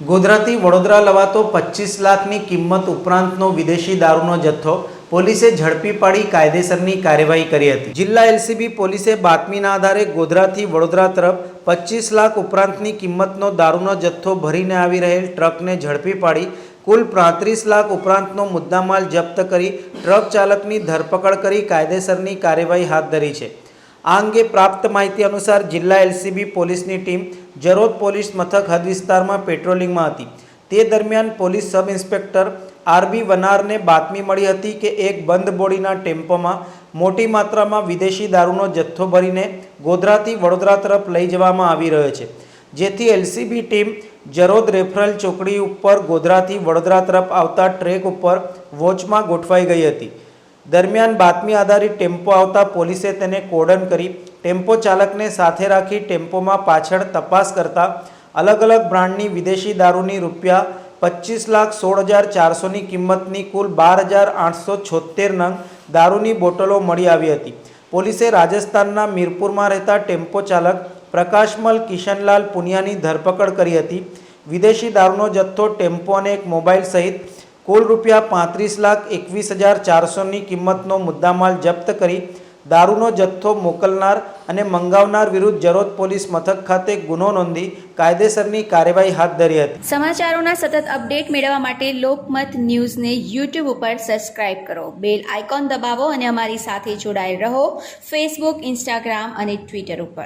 ગોધરાથી વડોદરા લવાતો પચીસ લાખની કિંમત ઉપરાંતનો વિદેશી દારૂનો જથ્થો પોલીસે ઝડપી પાડી કાયદેસરની કાર્યવાહી કરી હતી. જિલ્લા એલસીબી પોલીસે બાતમીના આધારે ગોધરાથી વડોદરા તરફ પચીસ લાખ ઉપરાંતની કિંમતનો દારૂનો જથ્થો ભરીને આવી રહેલ ટ્રકને ઝડપી પાડી કુલ પાંત્રીસ લાખ ઉપરાંતનો મુદ્દામાલ જપ્ત કરી ટ્રક ચાલકની ધરપકડ કરી કાયદેસરની કાર્યવાહી હાથ ધરી છે. આ અંગે પ્રાપ્ત માહિતી અનુસાર જિલ્લા એલસીબી પોલીસની ટીમ જરોદ પોલીસ મથક હદ વિસ્તારમાં પેટ્રોલિંગમાં હતી. તે દરમિયાન પોલીસ સબ ઇન્સ્પેક્ટર આરબી વનારને બાતમી મળી હતી કે એક બંધ બોડીના ટેમ્પોમાં મોટી માત્રામાં વિદેશી દારૂનો જથ્થો ભરીને ગોધરાથી વડોદરા તરફ લઈ જવામાં આવી રહ્યો છે. જેથી એલસીબી ટીમ જરોદ રેફરલ ચોકડી ઉપર ગોધરાથી વડોદરા તરફ આવતા ટ્રેક ઉપર વોચમાં ગોઠવાઈ ગઈ હતી. દરમિયાન બાતમી આધારિત ટેમ્પો આવતા પોલીસે તેને કોડન કરી ટેમ્પો ચાલકને સાથે રાખી ટેમ્પોમાં પાછળ તપાસ કરતા અલગ અલગ બ્રાન્ડની વિદેશી દારૂની રૂપિયા પચીસ લાખ સોળ હજાર ચારસોની કિંમતની કુલ બાર હજાર આઠસો છોતેર નંગ દારૂની બોટલો મળી આવી હતી. પોલીસે રાજસ્થાનના મીરપુરમાં રહેતા ટેમ્પો ચાલક પ્રકાશમલ કિશનલાલ પુનિયાની ધરપકડ કરી હતી. વિદેશી દારૂનો જથ્થો ટેમ્પો અને એક મોબાઈલ સહિત કુલ રૂપિયા પાંત્રીસ લાખ એકવીસ હજાર ચારસોની કિંમતનો મુદ્દામાલ જપ્ત કરી દારૂનો જથ્થો મોકલનાર અને મંગાવનાર વિરુદ્ધ જરોદ પોલીસ મથક ખાતે ગુનો નોંધી કાયદેસરની કાર્યવાહી હાથ ધરી હતી. સમાચારોના સતત અપડેટ મેળવવા માટે લોકમત ન્યૂઝને યુટ્યુબ ઉપર સબસ્ક્રાઇબ કરો. બેલ આઇકોન દબાવો અને અમારી સાથે જોડાયેલ રહો ફેસબુક, ઇન્સ્ટાગ્રામ અને ટ્વિટર ઉપર.